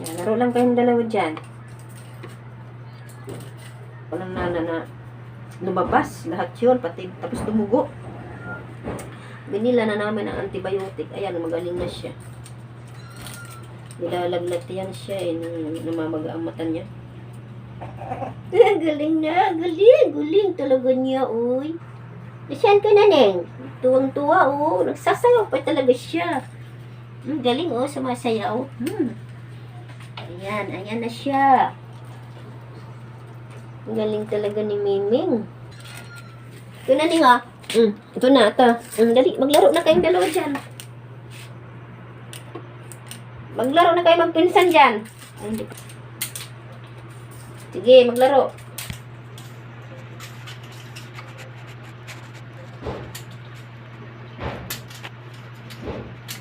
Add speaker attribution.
Speaker 1: Yan, laro lang kayong dalawa dyan. Walang nana na lumabas. Lahat yun, pati tapos tumugo. Binila na namin ang antibiotic. Ayan, magaling na siya. Nilalaglat yan siya eh, nang namamaga ang mata niya. Eh, galing na, galing, galing talaga niya, uy. Nasaan ka na, Neng? Tuwang-tuwa, oh. Nagsasayaw pa talaga siya. Hmm, galing, oh, sumasayaw. Hmm. Ayan, ayan na siya. Ang Galing talaga ni Miming. Ito na, Ning, ah. Hmm, ito na, ito. Hmm, dali, maglaro na kayong dalawa dyan. Maglaro na kayo magpinsan dyan. Sige, maglaro.